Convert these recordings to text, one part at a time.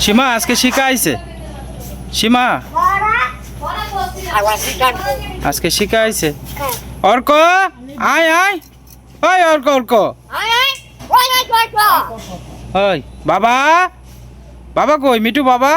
সীমা, আজকে শিখা আইছে। সীমা। আজকে শিখা আইছে। অর্ক, আয় আয়। ওই অর্ক অর্ক। ওই, বাবা। বাবা কই? মিটু বাবা।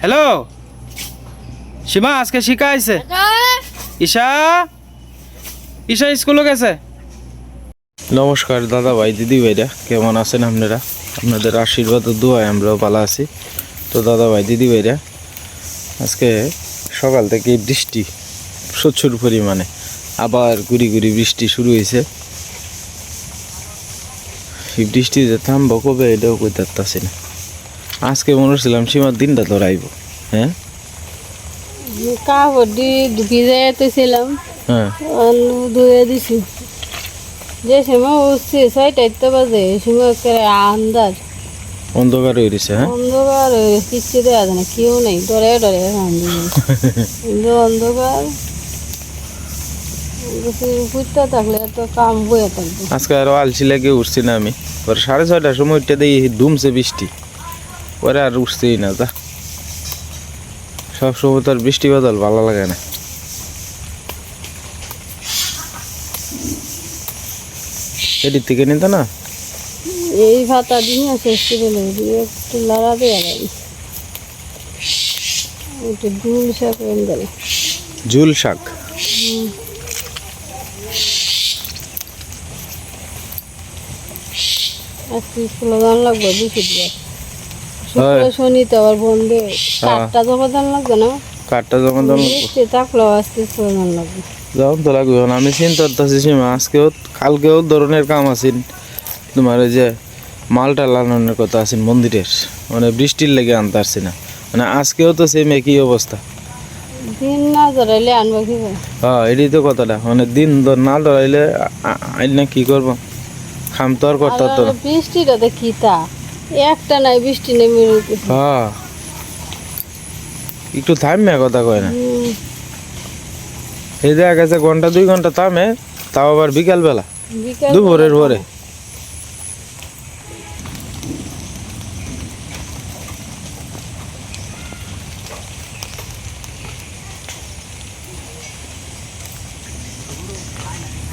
হ্যালো। সীমা, আজকে শিখা আইছে। ঈশা। ঈশা, স্কুলে গেছে। নমস্কার, দাদা ভাই, দিদি ভাইরা, কেমন আছেন আপনারা? আপনাদের আশীর্বাদ ও দোয়ায় আমরাও ভালো আছি। তো দাদা ভাই দিদি ভাইরা আজকে সকাল থেকে বৃষ্টি প্রচুর পরিমাণে। আবার গুড়ি গুড়ি বৃষ্টি শুরু হয়েছে। এই বৃষ্টি যে থামবো কবে এটাও কই পারতাছি না। আজকে মনে হচ্ছিলাম সীমার দিনটা ধরাইব হ্যাঁ? কাপড় দিয়ে ভিজে ছিলাম হ্যাঁ। আলু ধুয়ে দিছি। যে সময় উঠছি ছয়টাইতে বাজে। এই সময় আন্দাজ অন্ধকার হয়ে গেছে হ্যাঁ? অন্ধকার হয়ে কিচ্ছু দেওয়া যায় না কেউ নেই। ডরে ডরে কিন্তু অন্ধকার। ফুটতে থাকলে এত কাম থাকবে। আজকে আরও আলসি লেগে উঠছি না আমি। পরে সাড়ে ছয়টার সময় উঠতে ধুমছে বৃষ্টি। পরে আর উঠছেই না তা সব সময় তো আর বৃষ্টি বাদল ভালো লাগে না। এদিক থেকে নিত না? এই ভাতা দিয়ে শেষ করে দিয়ে একটু লড়া একটু ডুল শাক এনে ঝুল শাক? আজকে দান লাগবে দিয়ে। শনি তো আবার বন্ধ। চারটা জমা দান লাগবে না? কাঠটা যখন তখন বৃষ্টি থাকলেও আজকে স্কুলে দান লাগবে। যখন তো লাগবে না আমি চিন্তা করতেছি সীমা আজকেও কালকেও ধরনের কাম আছেন। তোমার ওই যে মালটা লাগানোর কথা আছেন মন্দিরের। মানে বৃষ্টির লেগে আনতে পারছি না। মানে আজকেও তো সেম একই অবস্থা। দিন না ধরাইলে আনব কি হ্যাঁ এটাই তো কথাটা। মানে দিন ধর না আইন না কি করব? খাম তো আর করতে পারতো বৃষ্টিটা তো কি তা? একটা নাই বৃষ্টি নেমে হ্যাঁ। একটু থামবে কথা কয় না। এই দেখা গেছে ঘণ্টা দুই ঘণ্টা থামে তাও আবার বিকাল বেলা দুপুরের পরে।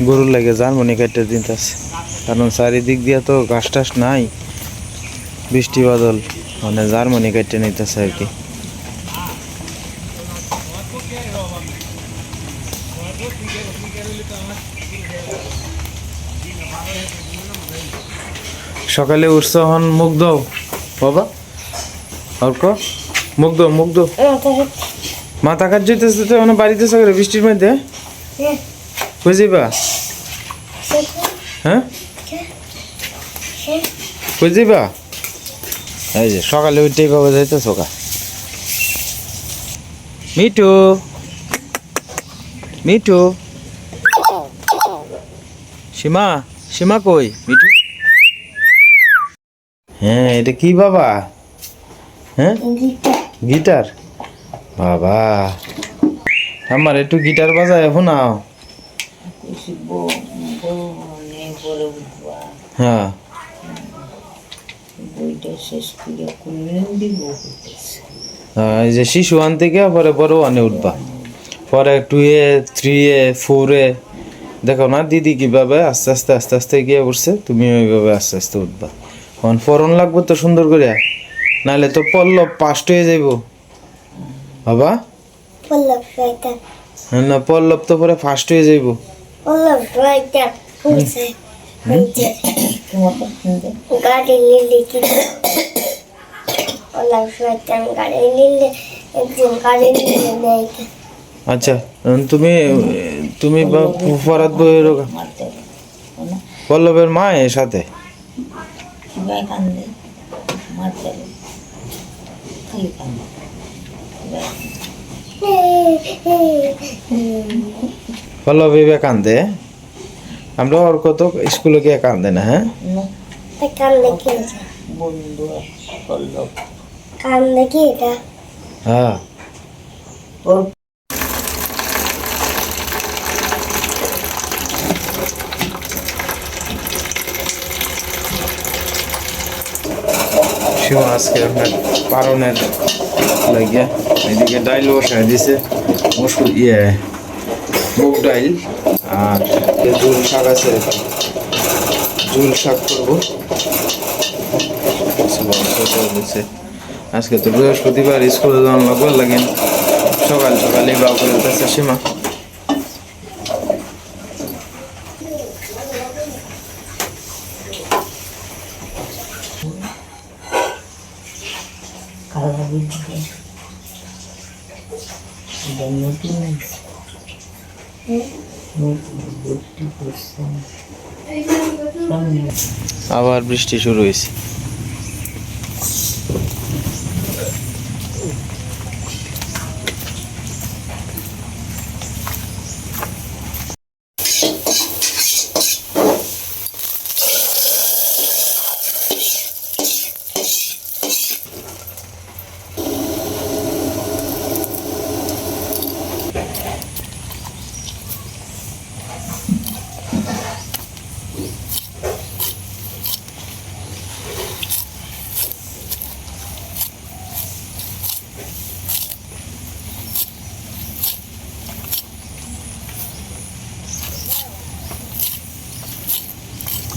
গরুর লাগে জার্মনি কাটতে দিতেছে। কারণ চারিদিক দিয়ে তো ঘাস টাস নাই বৃষ্টি বাদল মানে জার্মনি কাটতে নিতেছে আর কি। সকালে উঠছ হন মুখ দাও বাবা অর্ক মুখ দাও মুখ দাও মাথা কাজ যেতেছে তো মানে বাড়িতে সকালে বৃষ্টির মধ্যে? যাইবা? হ্যাঁ? যাইবা? এই যে সকালে উঠেই বাবা যাইতে সকা মিঠু। মিঠু। সীমা সীমা কই? মিঠু? হ্যাঁ এটা কি বাবা? হ্যাঁ? গিটার। বাবা। আমার একটু গিটার বাজায় এখন হ্যাঁ। হ্যাঁ, এই যে শিশু ওয়ান থেকে পরে বড় ওয়ানে উঠবা। পরে টু এ থ্রি এ ফোর এ। দেখো না দিদি কীভাবে আস্তে আস্তে আস্তে আস্তে গিয়ে উঠছে তুমি ওইভাবে আস্তে আস্তে উঠবা। এখন ফরন লাগবে তো সুন্দর করে। নাহলে তো পল্লব পাস্ট হয়ে যাইব। বাবা? হ্যাঁ, না পল্লব তো পরে ফার্স্ট হয়ে যাইব। গাড়ি নিলে কি? গাড়ি নিলে একজন গাড়ি নিলে নেই আচ্ছা তুমি তুমি ফরাত বইয়ের পল্লবের মা এর সাথে? পল্লব এবার কান্দে আমরা ওর কত স্কুলে গিয়ে কান্দে না হ্যাঁ? কান দেখি কান দেখি এটা? হ্যাঁ। আজকে আপনার লাগিয়া। এদিকে ডাইল বসায় দিছে। মসুর ইয়ে মুগ ডাইল আর ঝুল শাক আছে। ঝুল শাক করব। আজকে তো বৃহস্পতিবার, স্কুলে যাওয়ার লাগবে লাগেন সকাল সকালে বা করে সীমা। আবার বৃষ্টি শুরু হয়েছে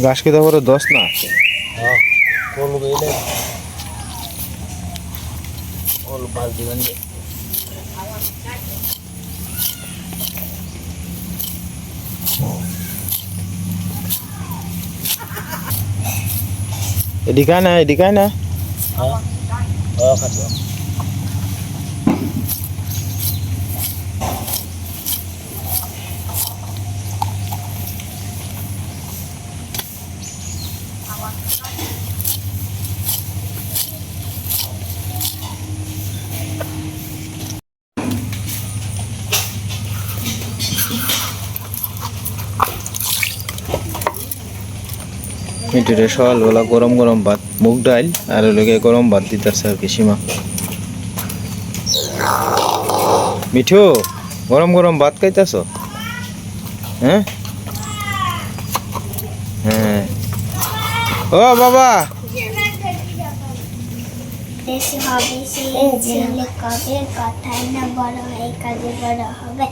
ঘাস খেতে পরে দশ না এদিকে না এদিকে না মিটুরে সকালবেলা গরম গরম ভাত মুগ ডাইল আর লোকে গরম ভাত দিতেছে আর কি সীমা। মিঠু গরম গরম ভাত খাইতেছ? হ্যাঁ? হ্যাঁ। ও বাবা! দেশে হবে সেই ছেলে কবে কথাই না বড় হয়ে কাজে বড় হবে?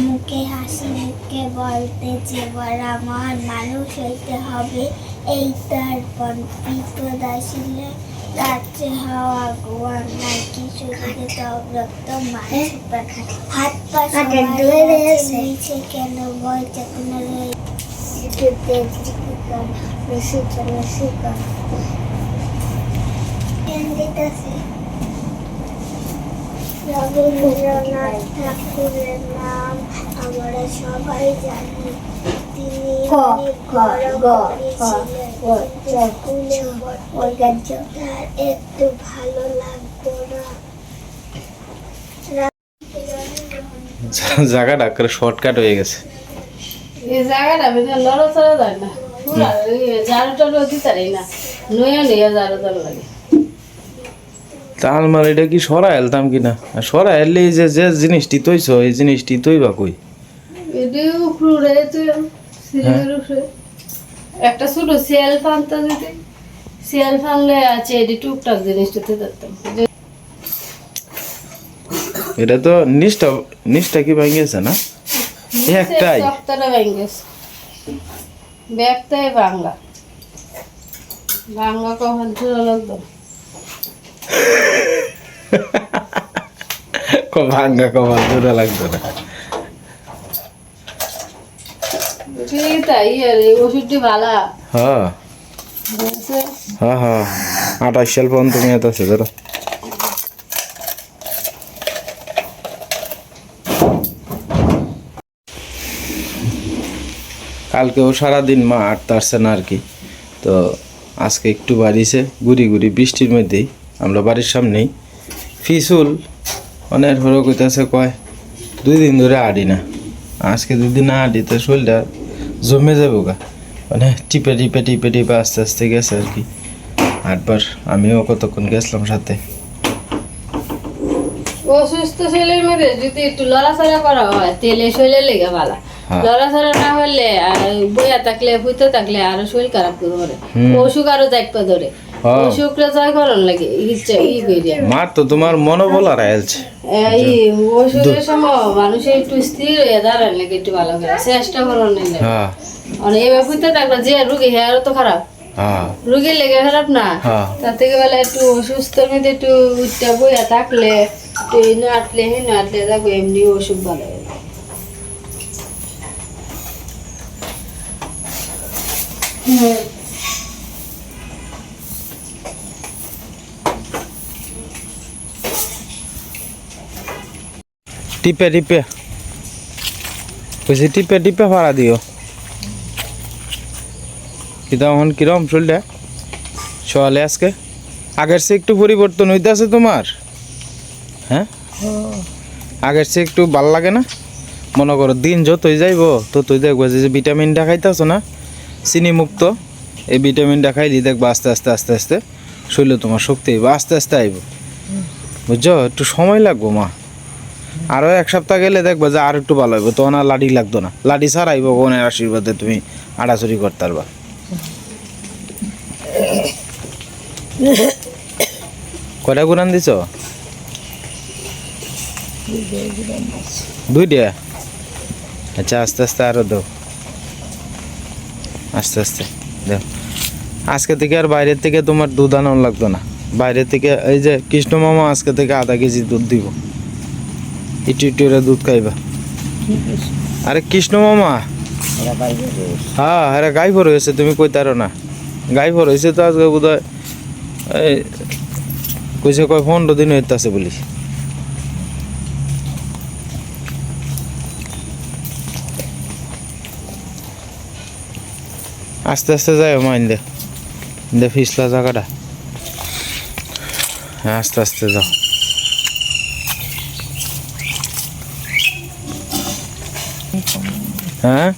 মুখে হাসি মুখে বলতে যে বড় মহান মানুষ হইতে হবে। এই তার পর বিপদ আসিলে রাত্রে হাওয়া গোয়া কিছু দিকে সব রক্ত মাছ হাত পা নিচে কেন শিকার দিতেছে? রবীন্দ্রনাথ ঠাকুরের নাম আমরা সবাই জানি। অনেক বড় কবি ছিলেন। কিন্তু স্কুলে তার একটু ভালো লাগতো না জায়গাটা করে শর্টকাট হয়ে গেছে। এই জায়গাটা লড়াচড়া যায় না। ঝাড়ু টাড়ু দিতে না। নয়া নয়া ঝাড়ু টাড়ু লাগে। তাল মার এটা কি সরা এলতাম কিনা? আর সরা এলে যে যে জিনিসটি তৈছ এই জিনিসটি তৈবা কই? উপরে। একটা ছোট যদি আছে এটি টুকটাক জিনিসটাতে ধরতাম এটা তো নিচটা নিচটা কি ভাঙিয়েছে না? একটাই। সপ্তাহটা ব্যাগটাই বাংলা বাংলা কখন ছিল লাগতো ক ভাঙ্গা কমাল দুটা লাগতো না ঠিক তাই আর এই ওষুধটি ভালা হ্যাঁ। হ্যাঁ হ্যাঁ। আঠাশ সাল পর্যন্ত মেয়াদ আছে, ধরো। কালকেও সারাদিন মা আটতে আসছে না আর কি। তো আজকে একটু বাড়িছে গুড়ি গুড়ি বৃষ্টির মধ্যেই। আমরা বাড়ির সামনেই। ফিসুল, অনেক হরো কইতাছে কয়, দুই দিন ধরে আড়ি না। আজকে দুই দিন না আড়ি, তো শরীরটা জমে যাব গা। মানে টিপে টিপে টিপে টিপে আস্তে আস্তে গেছে আর কি। আটবার আমিও কতক্ষণ গেছিলাম সাথে। অসুস্থ শরীরের মধ্যে যদি একটু লড়াচড়া করা হয় তেলে শরীরে লেগে ভালা। হ্যাঁ। লড়াচড়া না হলে বইয়া থাকলে ফুইতে থাকলে আরও শরীর খারাপ করে অসুখ আরও দেখতে ধরে। হ্যাঁ। অসুখটা জয় করার লাগে ইচ্ছা ই করিয়া মার তো তোমার মনোবল আর আইলছে এই সময় মানুষের একটু স্থির হয়ে দাঁড়ান লাগে একটু ভালো করে। চেষ্টা হ্যাঁ। মানে এবার বুঝতে থাকল যে রুগী হ্যাঁ তো খারাপ। হ্যাঁ। রুগীর লেগে খারাপ না। তার থেকে বেলা একটু অসুস্থ মধ্যে একটু উঠতে বইয়া থাকলে একটু আটলে হেনে আটলে থাকব এমনি অসুখ ভালো হয়ে। টিপে টিপে। কইছি, টিপে টিপে ভাড়া দিও। কিন্তু এখন কিরম চললে সকালে আজকে। আগের চেয়ে একটু পরিবর্তন হইতেছে তোমার? হ্যাঁ? আগের চেয়ে একটু ভালো লাগে না? মনে করো, দিন যতই যাইব ততই দেখব যে ভিটামিনটা খাইতেছো না, চিনি মুক্ত, এই ভিটামিনটা খাইলি দেখব আস্তে আস্তে আস্তে আস্তে, শরীরে তোমার শক্তি আইব আস্তে আস্তে আইব। বুঝছ? একটু সময় লাগবো, মা। আরও এক সপ্তাহ গেলে দেখব যে আর একটু ভালো হইব। তখন আর লাঠি লাগতো না। লাঠি ছাড়াই ভগবানের আশীর্বাদে তুমি আড়াচুরি করতে পারবা। কয়টা গুরান দিছ? দুইটা? আচ্ছা আস্তে আস্তে আরও দাও। আস্তে আস্তে, দাও। আজকে থেকে আর বাইরের থেকে তোমার দুধ আনানো লাগতো না। বাইরে থেকে এই যে কৃষ্ণ মামা আজকে থেকে আধা কেজি দুধ দিব। একটু একটু করে দুধ খাইবা। আরে কৃষ্ণ মামা। হ্যাঁ আরে গাই ভর হয়েছে তুমি কইতারো না। গাই ভর হয়েছে তো আজকে বোধ হয় এই কইছে কয় পনেরো দিন হইতাছে বলি। আস্তে আস্তে যাই মাইন দে। দে ফিসলা জায়গাটা। হ্যাঁ আস্তে আস্তে যাও। হ্যাঁ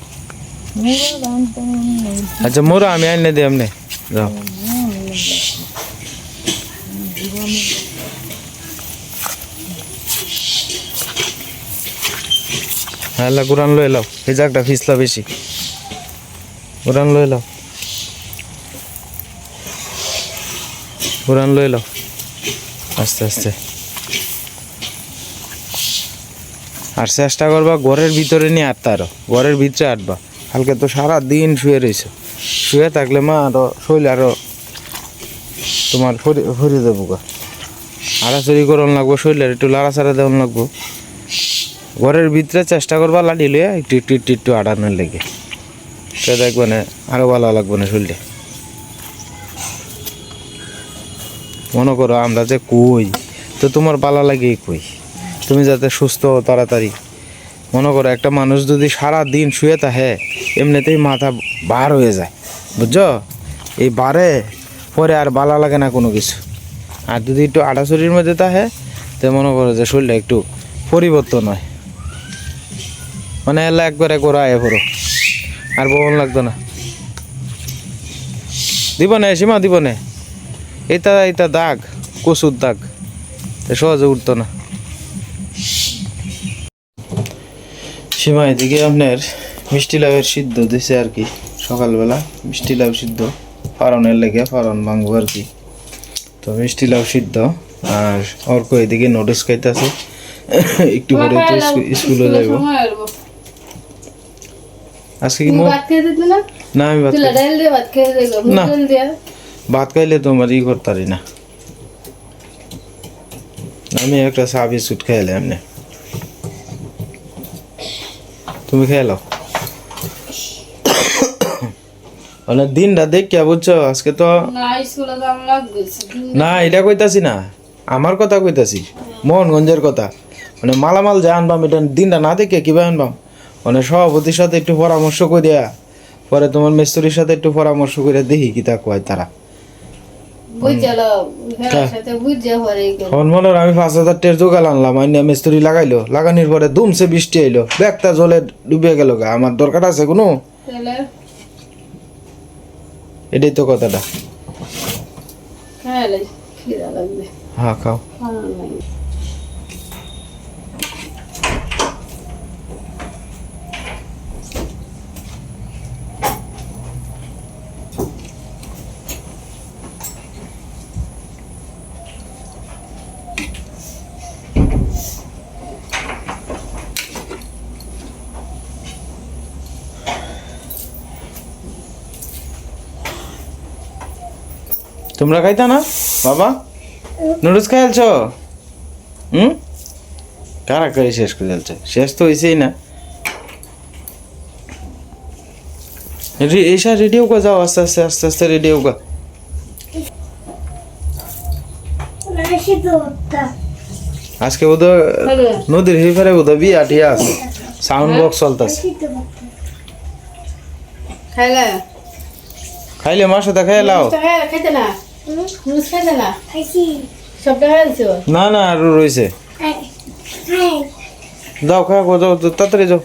আচ্ছা মোরা আমি আইনে দিই আমনে যাও হ্যাঁ গুরান লয়ে লাও এই জায়গাটা ফিসলা বেশি গুরান লয়ে লাও গুরান লয়ে লাও আস্তে আস্তে আর চেষ্টা করবা ঘরের ভিতরে নিয়ে আটতে আরও। ঘরের ভিতরে আটবা। কালকে তো সারা দিন শুয়ে রয়েছে। শুয়ে থাকলে মা আরও শরীর আরও তোমার ভরে দেবো গা। আড়াচড়ি করন লাগবো, শরীরের একটু লাড়াচাড়া দেওয়ান লাগবো। ঘরের ভিতরে চেষ্টা করবা লাড়ি লইয়া একটু একটু একটু একটু আড়ানোর লেগে। সে দেখবে না, আরও ভালো লাগবে না শরীরে। মনে করো আমরা যে কই, তো তোমার ভালো লাগে কই? তুমি যাতে সুস্থ তাড়াতাড়ি। মনে করো, একটা মানুষ যদি সারা দিন শুয়ে থাকে, এমনিতেই মাথা বার হয়ে যায়। বুঝছ? এই বারে পরে আর বালা লাগে না কোনো কিছু। আর যদি একটু আড়াচড়ির মধ্যে থাকে, তো মনে করো যে শরীরটা একটু পরিবর্তন হয়। মানে এলা একবারে গোড়া আয় পড়ো আর বহন লাগতো না। দিব না সীমা দিব না এটা এটা দাগ, কচুর দাগ। সহজে উঠতো না। সীমা এদিকে আপনার মিষ্টি লাউয়ের সিদ্ধ দিছে আর কি। সকালবেলা মিষ্টি লাউ সিদ্ধ ফারনের লেগে ফারন ভাঙবো আর কি। তো মিষ্টি লাউ সিদ্ধ আর অর্ক এদিকে নোটিস খাইতেছে। একটু পরে তো স্কু- স্কুলে যাইব। আজকে কি না? আমি ভাত না। ভাত খাইলে তোমার ই করতারি না। আমি একটা চা বিস্কুট খাইলে এমনি তুমি খেলো মানে দিনটা দেখিয়া বুঝছ আজকে তো না এটা কইতাছি না আমার কথা কইতাছি মোহনগঞ্জের কথা। মানে মালামাল যে আনবাম এটা দিনটা না দেখে কীভাবে আনবাম? মানে সভাপতির সাথে একটু পরামর্শ করিয়া পরে তোমার মিস্ত্রির সাথে একটু পরামর্শ করে দেখি কি তা কয় তারা। আমি পাঁচ হাজার টের জোগাল আনলাম আইনা মিস্ত্রি লাগাইলো লাগানোর পরে দুমসে বৃষ্টি আইলো ব্যাগটা জলে ডুবে গেল গা আমার দরকার আছে কোনো? এটাই তো কথাটা। খাইলে হ্যাঁ খাও। তোমরা খাইতা না? বাবা নুডলস খাইলছ হুম? কারা করে শেষ করে যাচ্ছে শেষ তো হয়েছেই না। এইসা রেডি হোক যাও আস্তে আস্তে আস্তে আস্তে রেডি হোক আজকে বোধ নদীর হিফারে বোধ বিয়া টিয়া আছে। সাউন্ড বক্স চলতেছে। খাইলা সাথে খাই লাও খাইতে না। না খাইছি না না আরও রয়েছে। যাও খা গো যাও তাড়াতাড়ি যাও।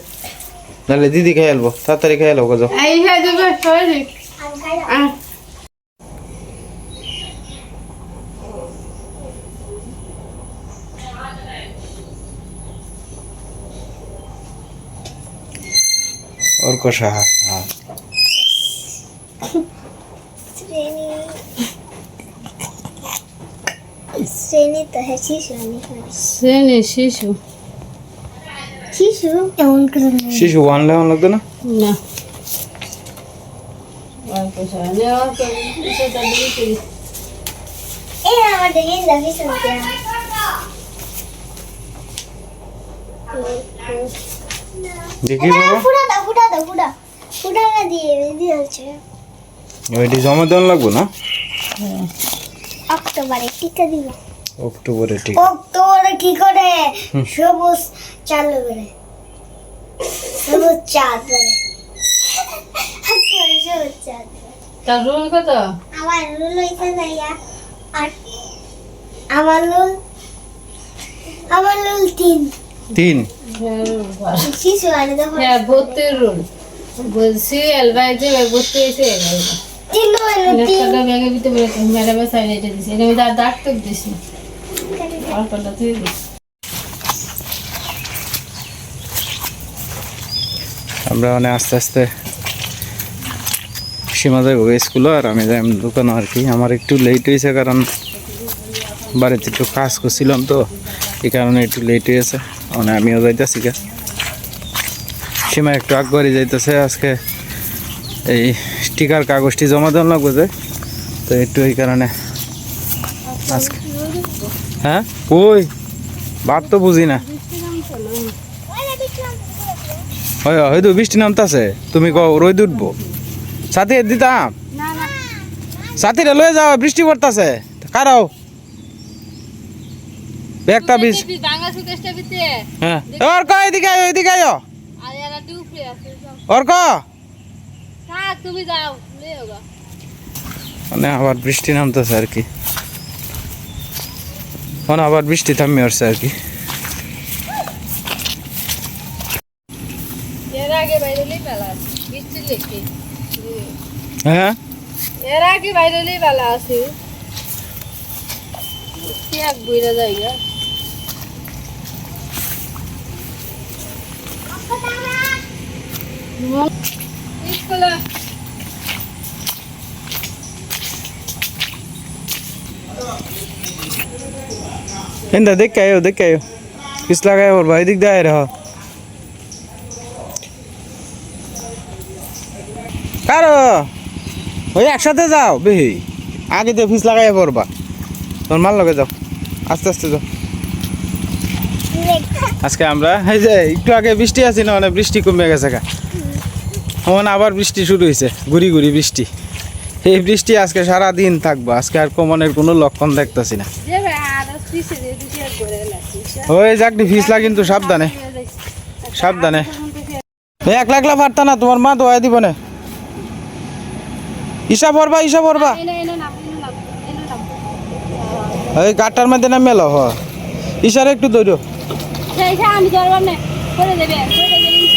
নাহলে দিদি খাই আলবো তাড়াতাড়ি খাই আলো গো যাও। এই খাই দেবে সবাই আমি খাই আহ অর্ক সাহা হ্যাঁ শ্রেণি শিশু শ্রেণি শিশু শিশু এমন করে শিশু ওয়ান লেওয়ান লাগতো না না দেখে বাবা ফুটা দাও ফুটা দাও ফুটা ফুটা দিয়ে দিয়ে হচ্ছে ওইটি জমা দেওয়ান লাগবো না অক্টোবরে টিকা দিব অক্টোবরে ঠিক। অক্টোবরে কি করে? সবুজ চালু করে। সবুজ চাঁদ করে। অক্টোবরে সবুজ চাঁদ তার রুল কত? আমার রুল হইতে যাইয়া আর আমার রুল আমার রুল তিন। তিন? হ্যাঁ, রুল শিশু আনে দেখো হ্যাঁ ভর্তির রুল। বলছি এলবাই যে ভর্তি হয়েছে তিন হইল তিন একটা ব্যাগের ভিতরে বলে ম্যাডামে সাইড এটা দিছি। এটা আমি দাগ তো দিছি অল্পটা তুই দিস। আমরা মানে আস্তে আস্তে সীমা যাইব স্কুলে আর আমি যাই দোকানে আর কি। আমার একটু লেট হয়েছে কারণ বাড়িতে একটু কাজ করছিলাম তো এই কারণে একটু লেট হয়েছে। মানে আমিও যাইতেছি গা। সীমা একটু আগবাড়ি যাইতেছে আজকে। এই টিকার কাগজটি জমা দেওয়া লাগবে যে? তো একটু এই কারণে আজকে হ্যাঁ? কই? বাদ তো বুঝি না। হয় হয়তো বৃষ্টি নামতাছে। তুমি কও রোদ উঠবো। সাথে দিতাম। সাথীরা লয়ে যাও বৃষ্টি পড়তাছে। কারাও। একটা বীজ হ্যাঁ। অর্ক এদিকে আয় এদিকে আয়। আছে অর্ক। থাক তুমি যাও মানে আবার বৃষ্টি নামতেছে আর কি। মানে আবার বৃষ্টি থামিয়ে আসছে আর কি। এর আগে বাইরেলেই বেলা বৃষ্টি হ্যাঁ? এর আগে বাইরেলেই বেলা আছে। কি এক বইরা ইন্দা দেখে আয়ো দেখে আয়ো। কিস লাগায় ওর ভাই দিক দেয় রহ কারও? ওই একসাথে যাও, বেহি। আগে দিয়ে ফিস লাগাই পড়বা। তোর মাল লগে যাও। আস্তে আস্তে যাও। আজকে আমরা, এই যে, একটু আগে বৃষ্টি আছে না মানে বৃষ্টি কমে গেছে গা। মানে আবার বৃষ্টি শুরু হয়েছে গুড়ি গুড়ি বৃষ্টি। এই বৃষ্টি আজকে সারা দিন থাকব আজকে আর কমনের কোনো লক্ষণ দেখতেছি না। ওই যাকটি ফিসলা কিন্তু সাবধানে। সাবধানে এই একলা একলা পারতা না তোমার মা দোয়া দিব না। ইসা পড়বা ইসা নাম এই গাটার মধ্যে না মেলো হ। ইশারে একটু দৌড়ো আমি ধরবার না করে দেবে করে দেবে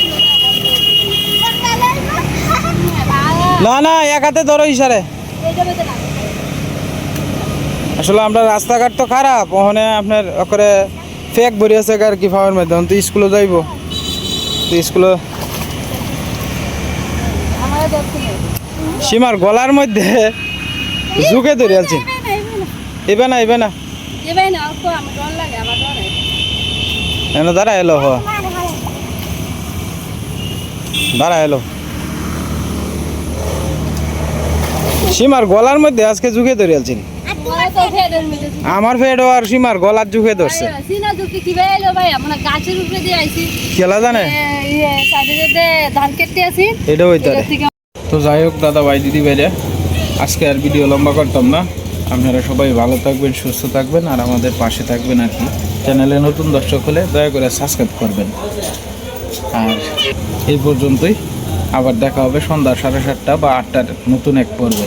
না না এক হাতে ধরো ইশারে। আসলে আমরা রাস্তাঘাট তো খারাপ ওখানে আপনার ওখানে ফেক ভরি আছে আর কি ফাওয়ার মাধ্যমে তো স্কুলে যাইব। তো স্কুলে সীমার গলার মধ্যে ঝুঁকে ধরে আছি। এবে না এবে না। দাঁড়া এলো হ। দাঁড়া এলো। সীমার গলার মধ্যে আজকে ঝুঁকে ধরে আলছেন আমার ফেডো আর সীমার গলার ঝুঁকে ধরছে। আইছি। খেলা জানে? ইয়ে এটা তো যাই হোক দাদা ভাই দিদি ভাইরা আজকে আর ভিডিও লম্বা করতাম না। আপনারা সবাই ভালো থাকবেন সুস্থ থাকবেন আর আমাদের পাশে থাকবেন আর কি। চ্যানেলে নতুন দর্শক হলে দয়া করে সাবস্ক্রাইব করবেন। আর এই পর্যন্তই। আবার দেখা হবে সন্ধ্যা সাড়ে সাতটা বা আটটার নতুন এক পর্বে।